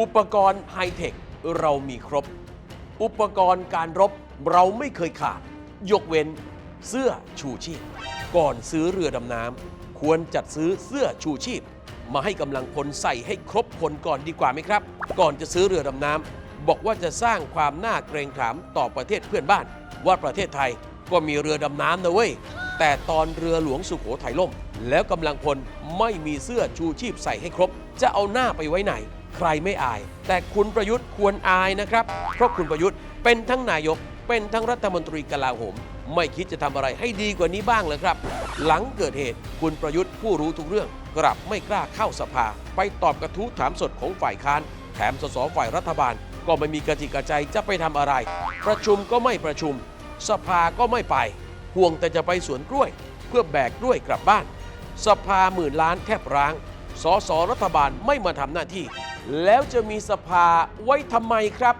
อุปกรณ์ไฮเทคเรามีครบ อุปกรณ์การรบเราไม่เคยขาด ยกเว้นเสื้อชูชีพ ก่อนซื้อเรือดำน้ำควรจัดซื้อเสื้อชูชีพ มาให้กำลังพลใส่ให้ครบคนก่อนดีกว่าไหมครับ ก่อนจะซื้อเรือดำน้ำบอกว่าจะสร้างความน่าเกรงขามต่อประเทศเพื่อนบ้าน ว่าประเทศไทยก็มีเรือดำน้ำนะเว้ยแต่ตอนเรือหลวงสุโขทัยล่ม แล้วกำลังพลไม่มีเสื้อชูชีพใส่ให้ครบ จะเอาหน้าไปไว้ไหน ใครไม่อาย แต่คุณประยุทธ์ควรอายนะครับ เพราะคุณประยุทธ์เป็นทั้งนายก เป็นทั้งรัฐมนตรีกลาโหม ไม่คิดจะทำอะไรให้ดีกว่านี้บ้างเลยครับ หลังเกิดเหตุคุณประยุทธ์ผู้รู้ทุกเรื่อง กลับไม่กล้าเข้าสภา ไปตอบกระทู้ถามสดของฝ่ายค้าน แถมสสฝ่ายรัฐบาล ก็ไม่มีกระจิกกระใจจะไปทำอะไร ประชุมก็ไม่ประชุม สภาก็ไม่ไป ห่วงแต่จะไปสวนกล้วย เพื่อแบกกล้วยกลับบ้าน สภาหมื่นล้านแทบร้างสสรัฐบาลไม่มาทำหน้าที่ แล้วจะมีสภาไว้ทำไมครับ